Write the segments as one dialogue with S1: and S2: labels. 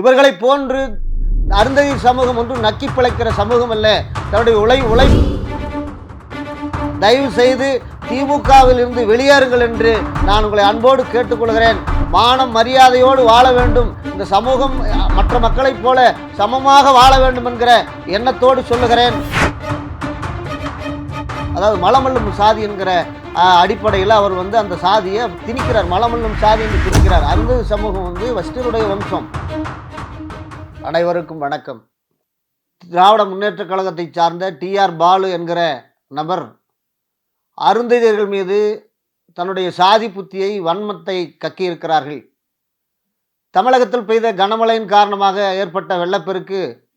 S1: இவர்களை போன்று அருந்ததி சமூகம் ஒன்று நக்கி பிழைக்கிற சமூகம் அல்ல தன்னுடைய உழை உழை தயவு செய்து திமுகவில் இருந்து வெளியேறுங்கள் என்று நான் உங்களை அன்போடு கேட்டுக்கொள்கிறேன். மானம் மரியாதையோடு வாழ வேண்டும். இந்த சமூகம் மற்ற மக்களைப் போல சமமாக வாழ வேண்டும் என்கிற எண்ணத்தோடு சொல்லுகிறேன். அதாவது மலமல்லும் சாதி என்கிற அடிப்படையில் அவர் வந்து அந்த சாதியை திணிக்கிறார். மலமல்லும் சாதி என்று திணிக்கிறார். அந்த சமூகம் வந்து வஸ்டருடைய வம்சம். அனைவருக்கும் வணக்கம். திராவிட முன்னேற்றக் கழகத்தை சார்ந்த டிஆர் பாலு என்கிற நபர் அருந்ததியர்கள் மீது தன்னுடைய சாதி புத்தியை வன்மத்தை கக்கியிருக்கிறார்கள். தமிழகத்தில் பெய்த கனமழையின் காரணமாக ஏற்பட்ட வெள்ளப்பெருக்கு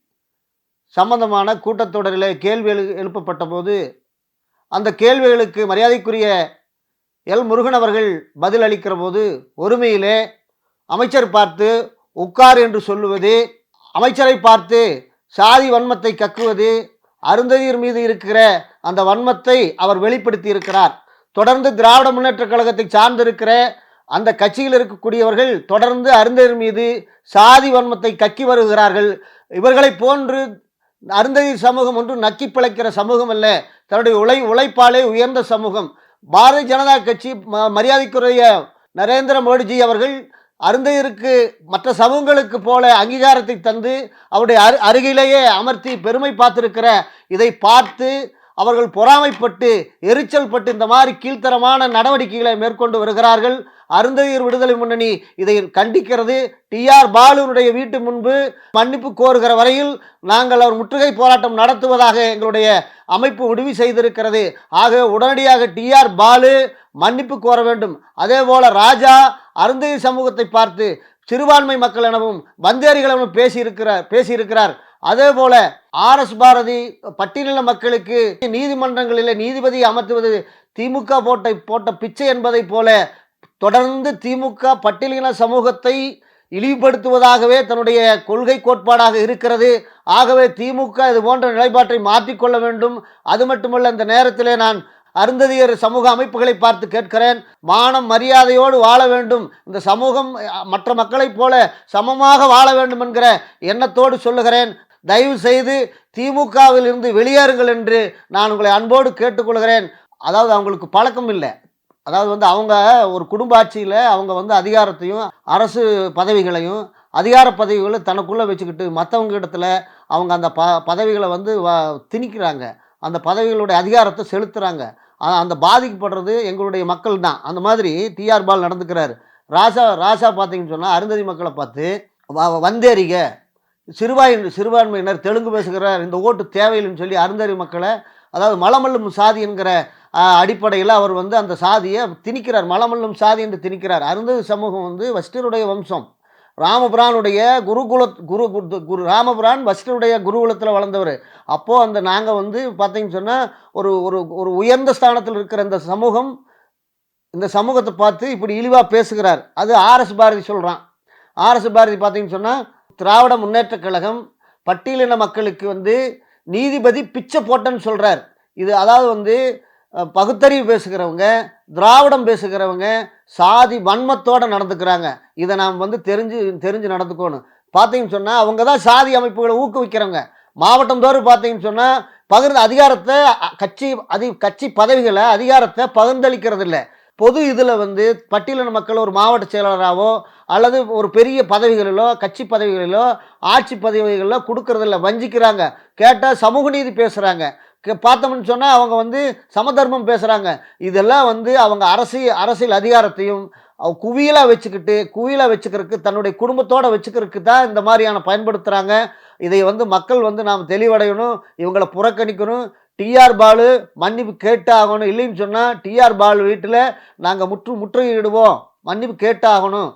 S1: சம்பந்தமான கூட்டத்தொடரில் கேள்வி எழு எழுப்பப்பட்ட போது அந்த கேள்விகளுக்கு மரியாதைக்குரிய எல் முருகன் அவர்கள் பதில் அளிக்கிற போது ஒருமையிலே அமைச்சர் பார்த்து உட்கார் என்று சொல்லுவது அமைச்சரை பார்த்து சாதி வன்மத்தை கக்குவது அருந்ததியர் மீது இருக்கிற அந்த வன்மத்தை அவர் வெளிப்படுத்தி இருக்கிறார். தொடர்ந்து திராவிட முன்னேற்றக் கழகத்தை சார்ந்திருக்கிற அந்த கட்சியில் இருக்கக்கூடியவர்கள் தொடர்ந்து அருந்ததியர் மீது சாதி வன்மத்தை கக்கி வருகிறார்கள். இவர்களை போன்று அருந்ததி சமூகம் ஒன்று நக்கி பிழைக்கிற சமூகம் அல்ல. தன்னுடைய உழை உழைப்பாலே உயர்ந்த சமூகம். பாரதிய ஜனதா கட்சி ம- மரியாதைக்குரிய நரேந்திர மோடிஜி அவர்கள் அருந்தையருக்கு மற்ற சமூகங்களுக்கு போல அங்கீகாரத்தை தந்து அவருடைய அரு அருகிலேயே அமர்த்தி பெருமை பார்த்திருக்கிற இதை பார்த்து அவர்கள் பொறாமைப்பட்டு எரிச்சல் பட்டு இந்த மாதிரி கீழ்த்தரமான நடவடிக்கைகளை மேற்கொண்டு வருகிறார்கள். அருந்ததியர் விடுதலை முன்னணி இதை கண்டிக்கிறது. டிஆர் பாலுனுடைய வீட்டு முன்பு மன்னிப்பு கோருகிற வரையில் நாங்கள் அவர் முற்றுகை போராட்டம் நடத்துவதாக எங்களுடைய அமைப்பு முடிவு செய்திருக்கிறது. ஆக உடனடியாக டிஆர் பாலு மன்னிப்பு கோர வேண்டும். அதே போல ராஜா அருந்ததி சமூகத்தை பார்த்து சிறுபான்மை மக்கள் எனவும் வந்தேரிகள் எனவும் பேசியிருக்கிறார் பேசியிருக்கிறார். அதே போல ஆர் எஸ் பாரதி பட்டியலின மக்களுக்கு நீதிமன்றங்களில் நீதிபதி அமர்த்துவது திமுக போட்ட போட்ட பிச்சை என்பதை போல தொடர்ந்து திமுக பட்டியலின சமூகத்தை இழிவுபடுத்துவதாகவே தன்னுடைய கொள்கை கோட்பாடாக இருக்கிறது. ஆகவே திமுக இது போன்ற நிலைப்பாட்டை மாற்றிக்கொள்ள வேண்டும். அது மட்டுமல்ல இந்த நேரத்திலே நான் அருந்ததியர் சமூக அமைப்புகளை பார்த்து கேட்கிறேன். மானம் மரியாதையோடு வாழ வேண்டும். இந்த சமூகம் மற்ற மக்களைப் போல சமமாக வாழ வேண்டும் என்கிற எண்ணத்தோடு சொல்லுகிறேன். தயவு செய்து திமுகவில் இருந்து வெளியேறுங்கள் என்று நான் உங்களை அன்போடு கேட்டுக்கொள்கிறேன். அதாவது அவங்களுக்கு பழக்கம் இல்லை. அதாவது வந்து அவங்க ஒரு குடும்ப ஆட்சியில் அவங்க வந்து அதிகாரத்தையும் அரசு பதவிகளையும் அதிகார பதவிகளை தனக்குள்ளே வச்சுக்கிட்டு மற்றவங்க இடத்துல அவங்க அந்த ப பதவிகளை வந்து வ- திணிக்கிறாங்க. அந்த பதவிகளுடைய அதிகாரத்தை செலுத்துகிறாங்க அந்த பாதிக்கப்படுறது எங்களுடைய மக்கள் தான். அந்த மாதிரி டிஆர் பால் நடந்துக்கிறார். ராசா ராசா பார்த்தீங்கன்னு சொன்னால் அருந்ததி மக்களை பார்த்து வ- வந்தேறிக. சிறுபாய் சிறுபான்மையினர் தெலுங்கு பேசுகிறார். இந்த ஓட்டு தேவையில்லைன்னு சொல்லி அருந்தறி மக்களை அதாவது மலமல்லும் சாதி என்கிற அடிப்படையில் அவர் வந்து அந்த சாதியை திணிக்கிறார். மலமல்லும் சாதி என்று திணிக்கிறார். அருந்தது சமூகம் வந்து வஸ்டருடைய வம்சம். ராமபுரானுடைய குருகுல குரு குரு- குரு ராமபுரான் வஸ்டருடைய குருகுலத்தில் வளர்ந்தவர். அப்போது அந்த நாங்கள் வந்து பார்த்தீங்கன்னு சொன்னால் ஒரு ஒரு ஒரு உயர்ந்த ஸ்தானத்தில் இருக்கிற இந்த சமூகம் இந்த சமூகத்தை பார்த்து இப்படி இழிவாக பேசுகிறார். அது ஆர்எஸ் பாரதி சொல்கிறான் ஆர்எஸ் பாரதி பார்த்தீங்கன்னு சொன்னால் திராவிட முன்னேற்றக் கழகம் பட்டியலின மக்களுக்கு வந்து நீதிபதி பிச்சை போட்டேன்னு சொல்கிறார் இது அதாவது வந்து பகுத்தறிவு பேசுகிறவங்க திராவிடம் பேசுகிறவங்க சாதி வன்மத்தோடு நடந்துக்கிறாங்க. இதை நாம் வந்து தெரிஞ்சு தெரிஞ்சு நடந்துக்கணும். பார்த்தீங்கன்னு சொன்னால் அவங்க தான் சாதி அமைப்புகளை ஊக்குவிக்கிறவங்க. மாவட்டம் தோறும் பார்த்தீங்கன்னு சொன்னால் பகிர்ந்து அதிகாரத்தை கட்சி அதி கட்சி பதவிகளை அதிகாரத்தை பகிர்ந்தளிக்கிறது இல்லை பொது இதில் வந்து பட்டியலின மக்கள் ஒரு மாவட்ட செயலாளராகவோ அல்லது ஒரு பெரிய பதவிகளிலோ கட்சி பதவிகளிலோ ஆட்சி பதவிகளிலோ கொடுக்கறதில்ல வஞ்சிக்கிறாங்க. கேட்டால் சமூக நீதி பேசுகிறாங்க பார்த்தோம்னு சொன்னால் அவங்க வந்து சமதர்மம் பேசுகிறாங்க இதெல்லாம் வந்து அவங்க அரசியல் அரசியல் அதிகாரத்தையும் குவியலாக வச்சுக்கிட்டு குவியலாக வச்சுக்கிறதுக்கு தன்னுடைய குடும்பத்தோடு வச்சுக்கிறதுக்கு தான் இந்த மாதிரியான பயன்படுத்துகிறாங்க இதை வந்து மக்கள் வந்து நாம் தெளிவடையணும் இவங்களை புறக்கணிக்கணும். டிஆர் பாலு மன்னிப்பு கேட்டாகணும். இல்லைன்னு சொன்னால் டிஆர் பாலு வீட்டில் நாங்கள் முற்று முற்றுகையிடுவோம். மன்னிப்பு கேட்டாகணும்.